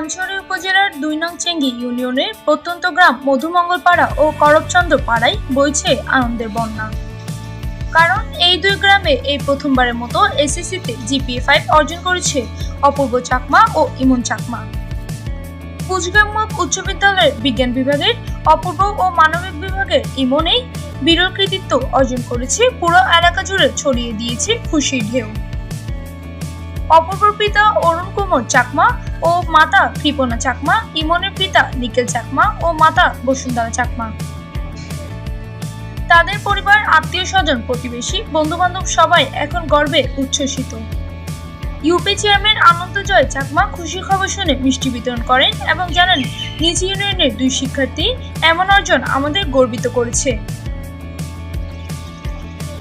পানছড়ি উপজেলার দুই নং চেঙ্গি ইউনিয়নের প্রত্যন্ত গ্রাম মধুমঙ্গলপাড়া ও করবচন্দ্র পাড়ায় বইছে আনন্দের বন্যা। কারণ এই দুই গ্রামে এই প্রথমবারের মতো এসএসসিতে জিপিএ ফাইভ অর্জন করেছে অপূর্ব চাকমা ও ইমন চাকমা। কুচগ্রাম উচ্চ বিদ্যালয়ের বিজ্ঞান বিভাগের অপূর্ব ও মানবিক বিভাগের ইমনেই বিরল কৃতিত্ব অর্জন করেছে পুরো এলাকা জুড়ে ছড়িয়ে দিয়েছে খুশির ঢেউ। অপূর্বর পিতা অরুণ কুমার চাকমা ও মাতা কৃপনা চাকমা, ইমনের পিতা নিখিল চাকমা ও মাতা বসুন্ধরা চাকমা। তাদের পরিবার, আত্মীয় স্বজন, প্রতিবেশী বন্ধু বান্ধব সবাই এখন গর্বে উচ্ছ্বসিত। ইউপি চেয়ারম্যান আনন্দজয় চাকমা খুশির খবর শুনে মিষ্টি বিতরণ করেন এবং জানান, নিজ ইউনিয়নের দুই শিক্ষার্থী এমন অর্জন আমাদের গর্বিত করেছে।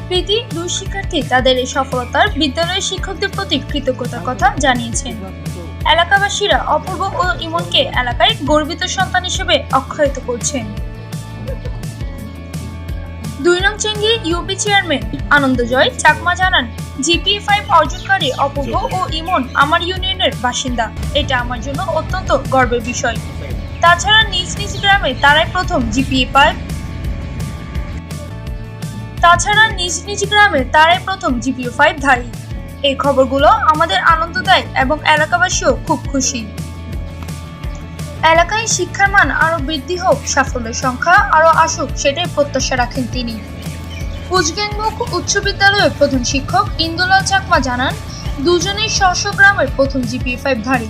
প্রীতি দুই শিক্ষার্থী তাদের এই সফলতার বিদ্যালয়ের শিক্ষকদের প্রতি কৃতজ্ঞতার কথা জানিয়েছেন। এলাকাবাসীরা অপূর্ব ও ইমনকে এলাকায় গর্বিত সন্তান হিসেবে অক্ষয়িত করছেন। দুই নং চেঙ্গি ইউপি চেয়ারম্যান আনন্দজয় চাকমা জানান জিপিএ ফাইভ অর্জনকারী অপূর্ব ও ইমন আমার ইউনিয়নের বাসিন্দা। এটা আমার জন্য অত্যন্ত গর্বের বিষয়। তাছাড়া নিজ নিজ গ্রামে তারাই প্রথম জিপিএ ফাইভ তাছাড়া নিজ নিজ গ্রামে তারাই প্রথম জিপিও ফাইভ ধারী। এই খবরগুলো আমাদের আনন্দ দেয় এবং এলাকাবাসীও খুব খুশি। এলাকায় শিক্ষার মান আরও বৃদ্ধি হোক, সাফল্যের সংখ্যা আরও আসুক, সেটাই প্রত্যাশা রাখেন তিনি। কুচগ্যাংমুখ উচ্চ বিদ্যালয়ের প্রধান শিক্ষক ইন্দুলাল চাকমা জানান, দুজনেই স্ব স্ব গ্রামের প্রথম জিপি ফাইভ ধারী।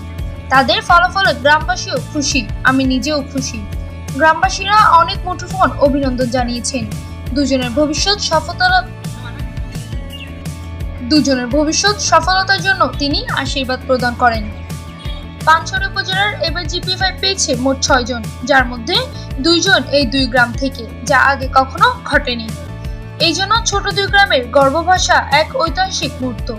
তাদের ফলাফলে গ্রামবাসীও খুশি, আমি নিজেও খুশি। গ্রামবাসীরা অনেক মুঠোফোন অভিনন্দন জানিয়েছেন। দুজনের ভবিষ্যৎ সফলতা দুজনের ভবিষ্যৎ সফলতার জন্য তিনি আশীর্বাদ প্রদান করেন। পাঁচছড়ি উপজেলার এবার জিপি ফাইভ পেয়েছে মোট ছয়জন যার মধ্যে দুইজন এই দুই গ্রাম থেকে, যা আগে কখনো ঘটেনি। এই জন্য ছোট দুই গ্রামের গর্বভাষা এক ঐতিহাসিক মুহূর্ত।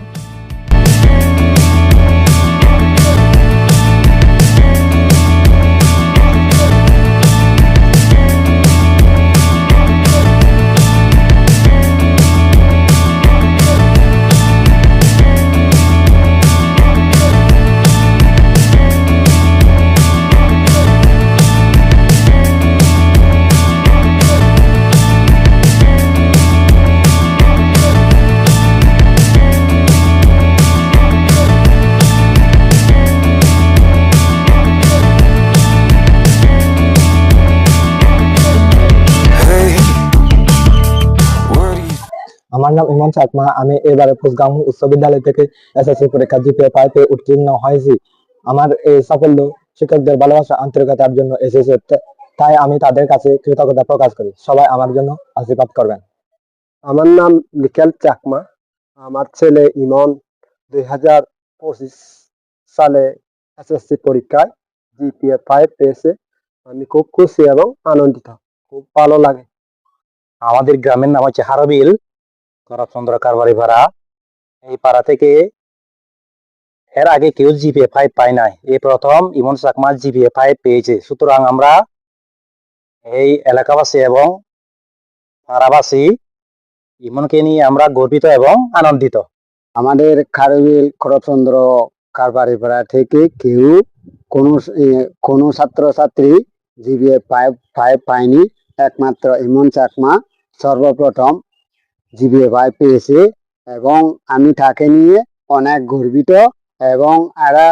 আমার নাম ইমন চাকমা আমি এবারে ফুসগাঁও উচ্চ বিদ্যালয় থেকে এসএসসি পরীক্ষা জিপিএ পাইতে উত্তীর্ণ হয়েছি। আমার এই সাফল্য শিক্ষকদের ভালোবাসা আন্তরিকতার জন্য এসেছে তাই আমি তাদের কাছে কৃতজ্ঞতা প্রকাশ করি। সবাই আমার জন্য আশীর্বাদ করবেন। আমার নাম নিকেল চাকমা। আমার ছেলে ইমন দুই হাজার পঁচিশ সালে এসএসসি পরীক্ষায় জিপিএ ফাইভ পেয়েছে। আমি খুব খুশি এবং আনন্দিত। খুব ভালো লাগে। আমাদের গ্রামের নাম হচ্ছে হারবিল। করপচন্দ্র কারবারি পাড়া এই পাড়া থেকে এর আগে কেউ জিপিএ ফাইভ পায় নাই। এই প্রথম ইমন চাকমা জিপিএ ফাইভ পেয়েছে। সুতরাং আমরা এই এলাকাবাসী এবং পাড়াবাসী ইমনকে নিয়ে আমরা গর্বিত এবং আনন্দিত। আমাদের খারবিল খরচন্দ্র কারবারি পাড়া থেকে কেউ কোনো কোনো ছাত্রছাত্রী জিবিএ ফাইভ ফাইভ পায়নি। একমাত্র ইমন চাকমা সর্বপ্রথম জিবিএ ফাইভ পেয়েছে এবং আমি তাকে নিয়ে অনেক গর্বিত এবং এরা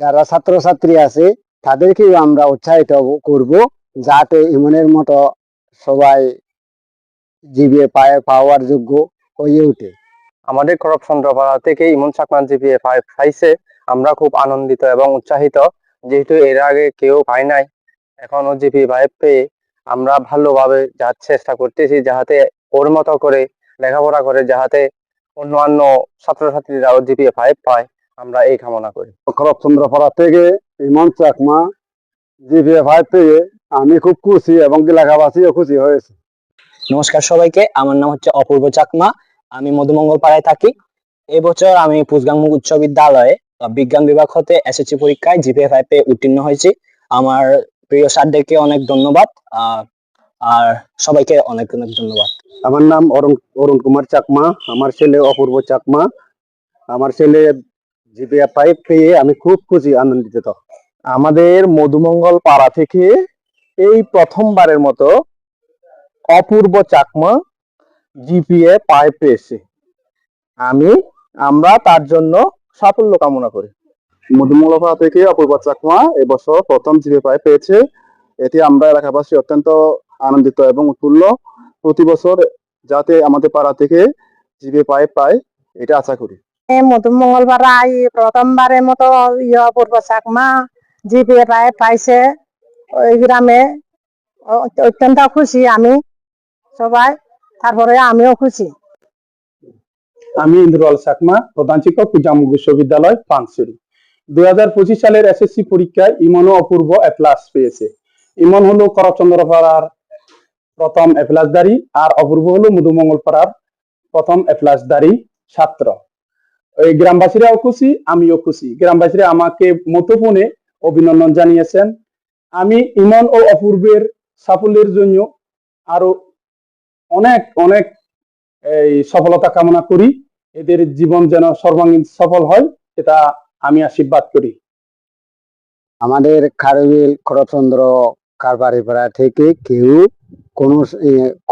যারা ছাত্রছাত্রী আছে, তাদেরকেও আমরা উৎসাহিত করব যাতে ইমনের মতো সবাই জিবিএ পাওয়ার যোগ্য হয়ে ওঠে। আমাদের করপচন্দ্রপাড়া থেকে ইমন চাকমান জিপিএ ফাইভ পাইছে। আমরা খুব আনন্দিত এবং উৎসাহিত, যেহেতু এর আগে কেউ পায় নাই। এখনও জিপি ফাইভ পেয়ে আমরা ভালোভাবে যার চেষ্টা করতেছি যাহাতে ওর মতো করে লেখাপড়া করে যাহাতে অন্যান্য ছাত্রছাত্রীরাও জিপিএ ফাইভ পায় আমরা এই কামনা করি। খরচন্দ্রপাড়া থেকে ইমন চাকমা জিপিএ ফাইভ পেয়ে আমি খুব খুশি এবং এলাকাবাসীও খুশি হয়েছে। নমস্কার সবাইকে আমার নাম হচ্ছে অপূর্ব চাকমা আমি মধুমঙ্গল পাড়ায় থাকি। এবছর আমি পুসগাংমুখ উচ্চ বিদ্যালয়ে বিজ্ঞান বিভাগ হতে এসএসসি পরীক্ষায় জিপিএ ফাইভ এ উত্তীর্ণ হয়েছি। আমার প্রিয় স্যারদেরকে অনেক ধন্যবাদ আর সবাইকে অনেক অনেক ধন্যবাদ। আমার নাম অরুণ অরুণ কুমার চাকমা, আমার ছেলে অপূর্ব চাকমা, আমার ছেলে জিপিএ ফাইভ পেয়ে আমি খুব খুশি, আনন্দিত। আমাদের মধুমঙ্গল পাড়া থেকে এই প্রথমবারের মতো অপূর্ব চাকমা জিপিএ পায় পেয়েছে আমি, আমরা তার জন্য সাফল্য কামনা করি। মধুমঙ্গল পাড়া থেকে অপূর্ব চাকমা এবছর প্রথম জিপিএ পায় পেয়েছে। এতে আমরা এলাকাবাসী অত্যন্ত আনন্দিত এবং উৎফুল্ল। প্রতি বছর যাতে আমাদের পাড়া থেকে জিপিএ পায় পায় এটা আশা করি। মঙ্গলবার আই প্রথমবারের মতো ইয়ে পূর্ব চাকমা জিপিএ পাই পাইছে ওই গ্রামে। অত্যন্ত খুশি আমি সবাই তারপরে আমিও খুশি। আমি ইন্দ্রলাল চাকমা প্রধান শিক্ষক কুজামু বিশ্ববিদ্যালয় পানসুরি। দুই হাজার পঁচিশ সালের এসএসসি পরীক্ষায় ইমনও অপূর্ব এ প্লাস পেয়েছে। ইমন হলো করচন্দ্র পাড়ার প্রথম এ দারি আর অপূর্ব হলো মধুমঙ্গল পাড়ার প্রথম এ দারি ছাত্র। এই গ্রামবাসীরাও খুশি, আমিও খুশি। গ্রামবাসীরা আমাকে মুঠোফোনে অভিনন্দন জানিয়েছেন। আমি ইমন ও অপূর্বের সাফল্যের জন্য আরও অনেক অনেক এই সফলতা কামনা করি। এদের জীবন যেন সর্বাঙ্গীন সফল হয়, এটা আমি আশীর্বাদ করি। আমাদের খারবিল খরচন্দ্র কারবারি পাড়া থেকে কেউ কোনো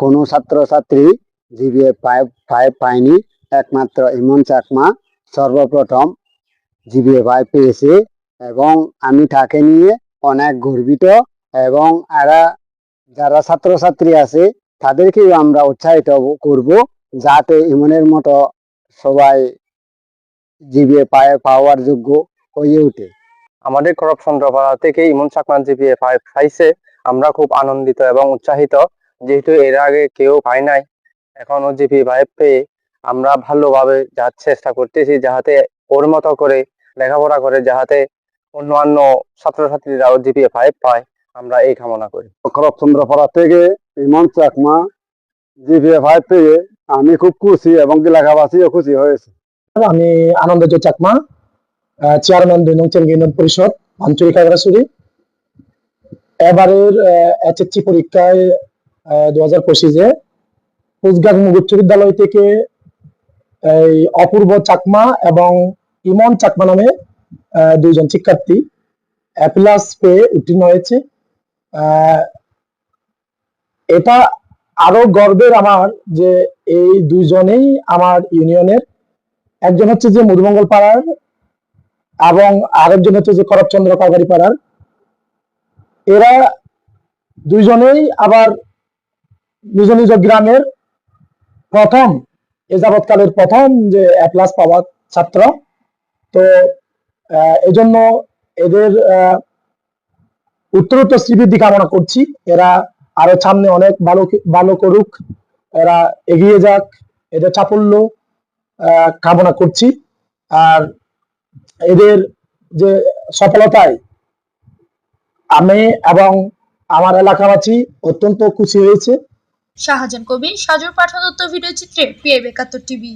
কোনো ছাত্রছাত্রী জিবিএ ফাইভ ফাইভ পায়নি, একমাত্র ইমন চাকমা সর্বপ্রথম জিবিএ ফাইভ পেয়েছে এবং আমি তাকে নিয়ে অনেক গর্বিত এবং এরা যারা ছাত্রছাত্রী আছে তাদেরকেও আমরা উৎসাহিত করব যাতে ইমনের মতো সবাই জিবিএ পায়ে, পাওয়ার যোগ্য হয়ে ওঠে। আমাদের করপচন্দ্রপাড়া থেকে ইমন চাকমা জিপিএ ফাইভ পাইছে। আমরা খুব আনন্দিত এবং উৎসাহিত। যেহেতু এর আগে কেউ পায় নাই এখনও জিপি ফাইভ পেয়ে আমরা ভালোভাবে যার চেষ্টা করতেছি যাহাতে ওর মতো করে লেখাপড়া করে যাহাতে অন্যান্য ছাত্রছাত্রীরাও জিপিএ ফাইভ পায় আমরা এই কামনা করি। খরচন্দ্রপাড়া থেকে ইমন চাকমা জিপিএ ফাইভ পেয়ে আমি খুব খুশি এবং এলাকাবাসীও খুশি হয়েছে। আমি আনন্দ চাকমা চেয়ারম্যান দুই নং চেঙ্গি পরিষদ আঞ্চলিক খাগড়াছড়ি এবারের এইচএসসি পরীক্ষায় দু হাজার পঁচিশে কুচগাং উচ্চ বিদ্যালয় থেকে এই অপূর্ব চাকমা এবং ইমন চাকমা নামে দুইজন শিক্ষার্থী অ্যাপ্লাস পেয়ে উত্তীর্ণ হয়েছে। এটা আরও গর্বের আমার যে এই দুইজনেই আমার ইউনিয়নের। একজন হচ্ছে যে মধুমঙ্গল পাড়ার এবং আরেকজন হচ্ছে যে করপচন্দ্র কারবারি পাড়ার। এরা দুইজনেই আবার নিজ নিজ গ্রামের প্রথম, এ যাবৎকালের প্রথম যে এ প্লাস পাওয়া ছাত্র। তো এজন্য এদের উত্তরোত্তর শ্রীবৃদ্ধি কামনা করছি। এরা আরও সামনে অনেক ভালো ভালো করুক। এরা এগিয়ে যাক। এদের সাফল্য কামনা করছি। আর এদের যে সফলতায় আমি এবং আমার এলাকাবাসী অত্যন্ত খুশি হয়েছে। শাহজান কবির, সাজুর পাঠাদত্ত ভিডিও চিত্রে পিএ একাত্তর টিভি।